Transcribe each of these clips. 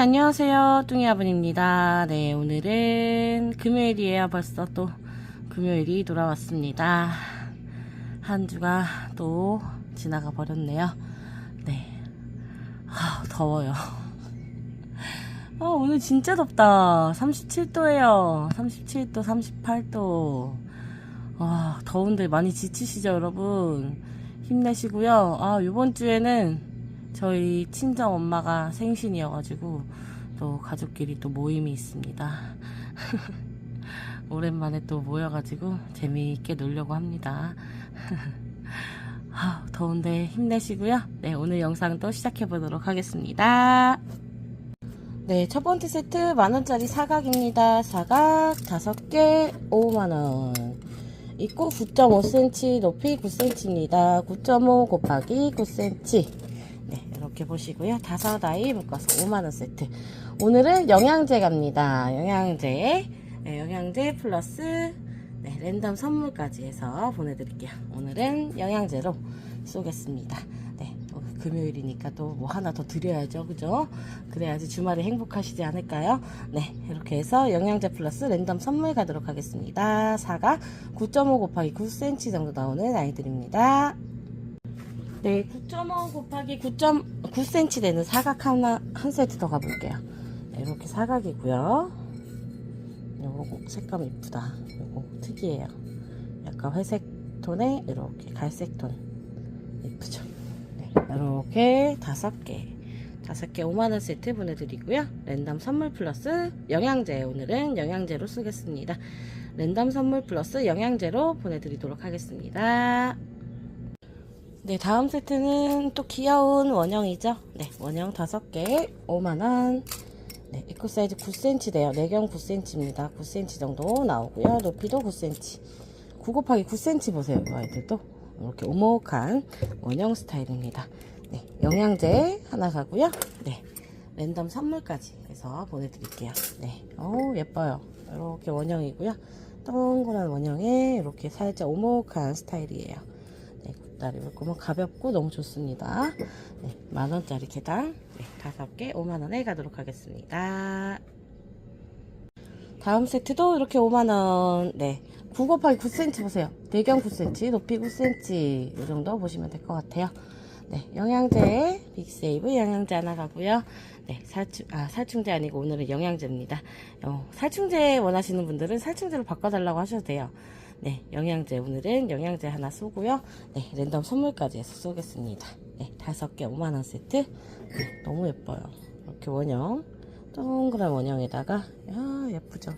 안녕하세요. 뚱이 아버입니다. 네, 오늘은 금요일이에요. 벌써 또 금요일이 돌아왔습니다. 한 주가 또 지나가 버렸네요. 네. 아, 더워요. 아, 오늘 진짜 덥다. 37도예요. 37도, 38도. 와, 더운데 많이 지치시죠, 여러분? 힘내시고요. 아, 요번 주에는 저희 친정 엄마가 생신이어가지고 또 가족끼리 또 모임이 있습니다. 오랜만에 또 모여가지고 재미있게 놀려고 합니다. 아, 더운데 힘내시고요. 네, 오늘 영상도 시작해보도록 하겠습니다. 네, 첫 번째 세트 만원짜리 사각입니다. 사각 5개 5만원. 있고 9.5cm, 높이 9cm입니다. 9.5 곱하기 9cm. 네, 이렇게 보시고요. 다섯 아이 묶어서 5만원 세트. 오늘은 영양제 갑니다. 영양제. 네, 영양제 플러스 네, 랜덤 선물까지 해서 보내드릴게요. 오늘은 영양제로 쏘겠습니다. 네, 또 금요일이니까 또 뭐 하나 더 드려야죠. 그죠? 그래야지 주말에 행복하시지 않을까요? 네, 이렇게 해서 영양제 플러스 랜덤 선물 가도록 하겠습니다. 사가 9.5 곱하기 9cm 정도 나오는 아이들입니다. 네, 9.5 곱하기 9.9cm 되는 사각 하나, 한 세트 더 가볼게요. 네, 이렇게 사각이고요. 요거 색감 이쁘다. 요거 특이해요. 약간 회색 톤에 이렇게 갈색 톤. 이쁘죠? 네, 이렇게 다섯 개. 다섯 개 5만원 세트 보내드리고요. 랜덤 선물 플러스 영양제. 오늘은 영양제로 쓰겠습니다. 랜덤 선물 플러스 영양제로 보내드리도록 하겠습니다. 네, 다음 세트는 또 귀여운 원형이죠. 네, 원형 5개 5만원. 네, 입구 사이즈 9cm 돼요. 내경 9cm입니다. 9cm 정도 나오고요. 높이도 9cm. 9 곱하기 9cm 보세요. 이 아이들도. 이렇게 오목한 원형 스타일입니다. 네, 영양제 하나 가고요. 네, 랜덤 선물까지 해서 보내드릴게요. 네, 오 예뻐요. 이렇게 원형이고요. 동그란 원형에 이렇게 살짝 오목한 스타일이에요. 네, 굿다리 물고면 가볍고 너무 좋습니다. 네, 만원짜리 개당 네, 5개 5만원에 가도록 하겠습니다. 다음 세트도 이렇게 5만원 네, 9 곱하기 9cm 보세요. 대경 9cm, 높이 9cm 이 정도 보시면 될 것 같아요. 네, 영양제 빅세이브 영양제 하나 가고요. 네, 살충 아 살충제 아니고 오늘은 영양제입니다. 어, 살충제 원하시는 분들은 살충제로 바꿔달라고 하셔도 돼요. 네, 영양제 오늘은 영양제 하나 쏘고요. 네, 랜덤 선물까지 해서 쏘겠습니다. 네, 다섯 개 5만 원 세트. 네, 너무 예뻐요. 이렇게 원형 동그란 원형에다가 야 예쁘죠.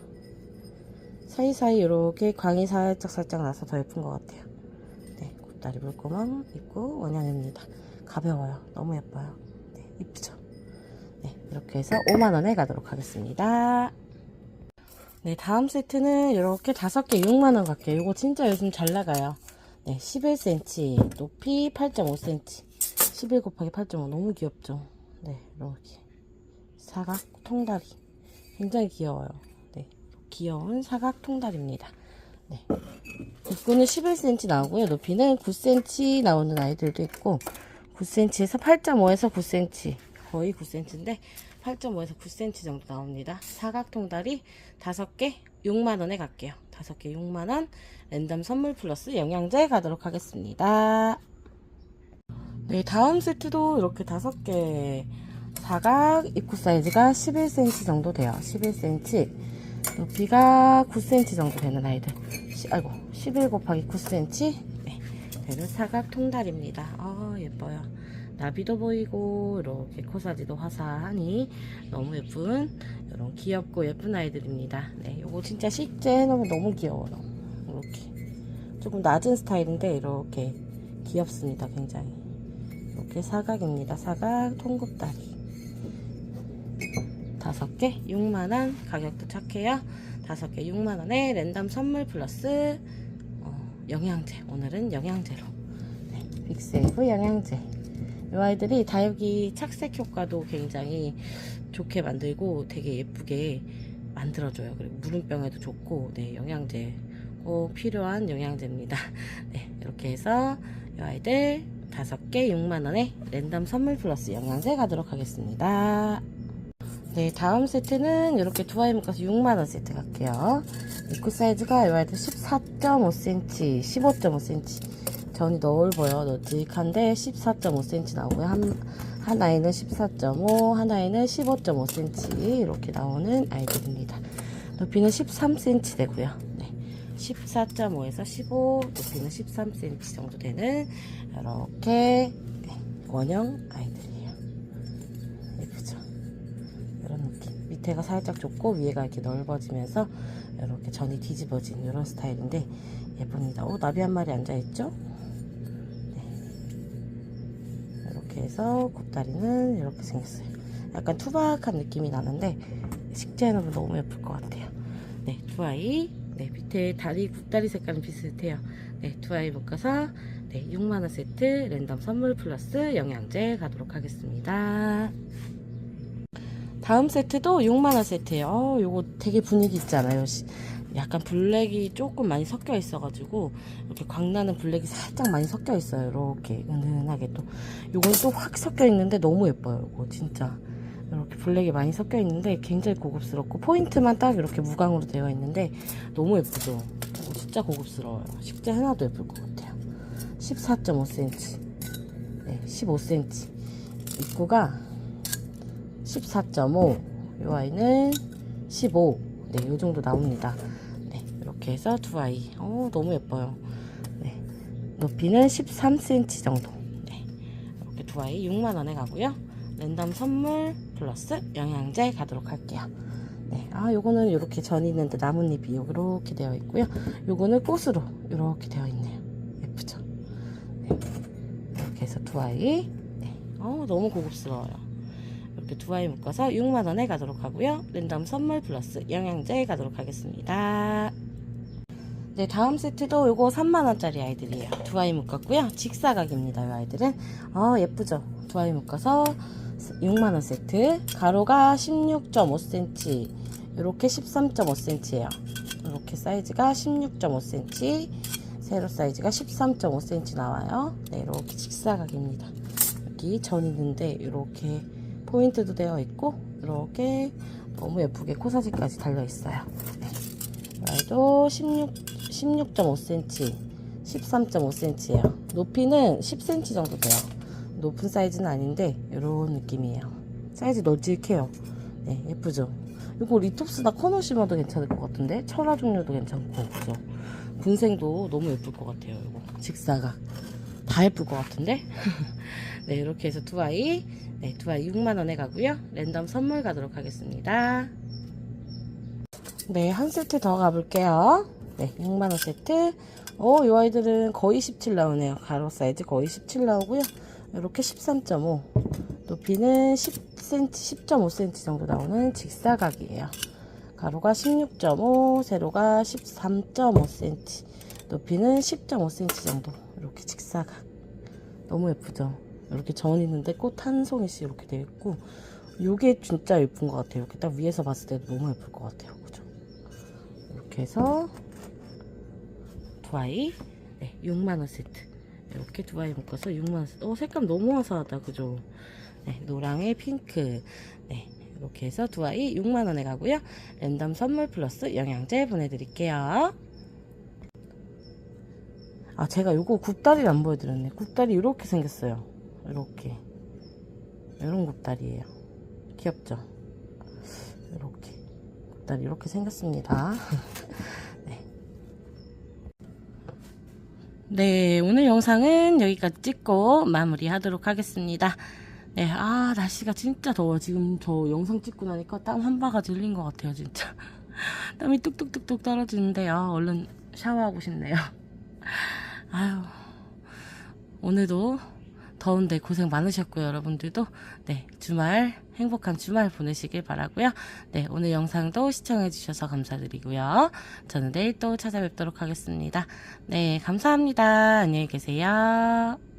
사이사이 이렇게 광이 살짝 살짝 나서 더 예쁜 것 같아요. 네, 곱다리 물구멍 있고 원형입니다. 가벼워요. 너무 예뻐요. 네, 이쁘죠. 네, 이렇게 해서 5만 원에 가도록 하겠습니다. 네, 다음 세트는 이렇게 다섯 개 6만 원 갈게요. 이거 진짜 요즘 잘 나가요. 네, 11cm, 높이 8.5cm, 11 곱하기 8.5 너무 귀엽죠. 네, 이렇게 사각 통다리 굉장히 귀여워요. 네, 귀여운 사각 통다리입니다. 네, 입구는 11cm 나오고요. 높이는 9cm 나오는 아이들도 있고 9cm에서 8.5에서 9cm 거의 9cm인데 8.5에서 9cm 정도 나옵니다. 사각 통다리 5개 6만원에 갈게요. 5개 6만원 랜덤 선물 플러스 영양제 가도록 하겠습니다. 네, 다음 세트도 이렇게 5개 사각 입구 사이즈가 11cm 정도 돼요. 11cm 높이가 9cm 정도 되는 아이들 시, 아이고 11 곱하기 9cm 네, 되는 사각 통다리입니다. 아 예뻐요. 나비도 보이고 이렇게 코사지도 화사하니 너무 예쁜 이런 귀엽고 예쁜 아이들입니다. 네, 요거 진짜 식재 해놓으면 너무 귀여워요. 이렇게 조금 낮은 스타일인데 이렇게 귀엽습니다. 굉장히 이렇게 사각입니다. 사각 통굽다리 다섯 개 6만원 가격도 착해요. 다섯 개 6만원에 랜덤 선물 플러스 어, 영양제 오늘은 영양제로 네, 빅세이브 영양제 이 아이들이 다육이 착색 효과도 굉장히 좋게 만들고 되게 예쁘게 만들어줘요. 그리고 물음병에도 좋고, 네, 영양제 꼭 필요한 영양제입니다. 네, 이렇게 해서 이 아이들 5개 6만원에 랜덤 선물 플러스 영양제 가도록 하겠습니다. 네, 다음 세트는 이렇게 두 아이 묶어서 6만원 세트 갈게요. 입구 사이즈가 이 아이들 14.5cm, 15.5cm. 전이 넓어요. 널찍한데 14.5cm 나오고요. 한, 한 아이는 14.5, 한 아이는 15.5cm 이렇게 나오는 아이들입니다. 높이는 13cm 되고요. 네. 14.5에서 15, 높이는 13cm 정도 되는 이렇게 네, 원형 아이들이에요. 예쁘죠? 이런 느낌. 밑에가 살짝 좁고 위에가 이렇게 넓어지면서 이렇게 전이 뒤집어진 이런 스타일인데 예쁩니다. 오, 나비 한 마리 앉아있죠? 해서 곱다리는 이렇게 생겼어요. 약간 투박한 느낌이 나는데 식재해놓으면 너무 예쁠 것 같아요. 네, 두 아이. 네, 밑에 다리, 굽다리 색깔은 비슷해요. 네, 두 아이 묶어서 네, 6만원 세트 랜덤 선물 플러스 영양제 가도록 하겠습니다. 다음 세트도 6만원 세트예요. 어, 요거 되게 분위기 있잖아요. 시- 약간 블랙이 조금 많이 섞여 있어가지고 이렇게 광나는 블랙이 살짝 많이 섞여 있어요. 이렇게 은은하게 또 요건 또 확 섞여 있는데 너무 예뻐요. 이거 진짜 이렇게 블랙이 많이 섞여 있는데 굉장히 고급스럽고 포인트만 딱 이렇게 무광으로 되어 있는데 너무 예쁘죠. 진짜 고급스러워요. 식재 하나도 예쁠 것 같아요. 14.5cm, 네, 15cm 입구가 14.5, 이 아이는 15, 네, 요 정도 나옵니다. 네, 이렇게 해서 두 아이, 어, 너무 예뻐요. 네, 높이는 13cm 정도. 네, 이렇게 두 아이 6만 원에 가고요. 랜덤 선물 플러스 영양제 가도록 할게요. 네, 아, 요거는 이렇게 전 있는데 나뭇잎이 이렇게 되어 있고요. 요거는 꽃으로 이렇게 되어 있네요. 예쁘죠? 네, 이렇게 해서 두 아이, 네, 어, 너무 고급스러워요. 이렇게 두 아이 묶어서 6만원에 가도록 하고요. 랜덤 선물 플러스 영양제 가도록 하겠습니다. 네, 다음 세트도 요거 3만원짜리 아이들이에요. 두 아이 묶었고요. 직사각입니다. 이 아이들은. 어, 예쁘죠? 두 아이 묶어서 6만원 세트. 가로가 16.5cm. 이렇게 13.5cm예요. 이렇게 사이즈가 16.5cm. 세로 사이즈가 13.5cm 나와요. 네, 이렇게 직사각입니다. 여기 전 있는데 이렇게 포인트도 되어 있고 이렇게 너무 예쁘게 코사지까지 달려 있어요. 네. 말도 16 16.5cm, 13.5cm예요. 높이는 10cm 정도 돼요. 높은 사이즈는 아닌데 이런 느낌이에요. 사이즈 널찍해요. 네, 예쁘죠? 이거 리톱스나 코너 심어도 괜찮을 것 같은데 철화 종류도 괜찮고 그죠? 군생도 너무 예쁠 것 같아요. 이거 직사각 다 예쁠 것 같은데? 네, 이렇게 해서 두 아이, 네, 두 아이 6만원에 가고요. 랜덤 선물 가도록 하겠습니다. 네, 한 세트 더 가볼게요. 네, 6만원 세트. 오, 이 아이들은 거의 17 나오네요. 가로 사이즈 거의 17 나오고요. 이렇게 13.5. 높이는 10cm, 10.5cm 정도 나오는 직사각이에요. 가로가 16.5, 세로가 13.5cm. 높이는 10.5cm 정도. 이렇게 직사각. 너무 예쁘죠? 이렇게 전 있는데 꽃 한 송이씩 이렇게 되어 있고, 이게 진짜 예쁜 것 같아요. 이렇게 딱 위에서 봤을 때도 너무 예쁠 것 같아요. 그죠? 이렇게 해서 두 아이 네, 6만원 세트. 이렇게 두 아이 묶어서 6만원 세트. 어 색감 너무 화사하다. 그죠? 네, 노랑에 핑크. 네 이렇게 해서 두 아이 6만원에 가고요. 랜덤 선물 플러스 영양제 보내드릴게요. 아 제가 요거 굽다리를 안 보여드렸네. 굽다리 이렇게 생겼어요 이렇게 이런 굽다리예요 귀엽죠 이렇게 굽다리 이렇게 생겼습니다 네, 오늘 영상은 여기까지 찍고 마무리 하도록 하겠습니다. 네, 아, 날씨가 진짜 더워. 지금 저 영상 찍고 나니까 땀 한 바가지 흘린 것 같아요, 진짜. 땀이 뚝뚝뚝뚝 떨어지는데, 아, 얼른 샤워하고 싶네요. 아유, 오늘도 더운데 고생 많으셨고요, 여러분들도. 네, 주말, 행복한 주말 보내시길 바라고요 네, 오늘 영상도 시청해주셔서 감사드리고요. 저는 내일 또 찾아뵙도록 하겠습니다. 네, 감사합니다. 안녕히 계세요.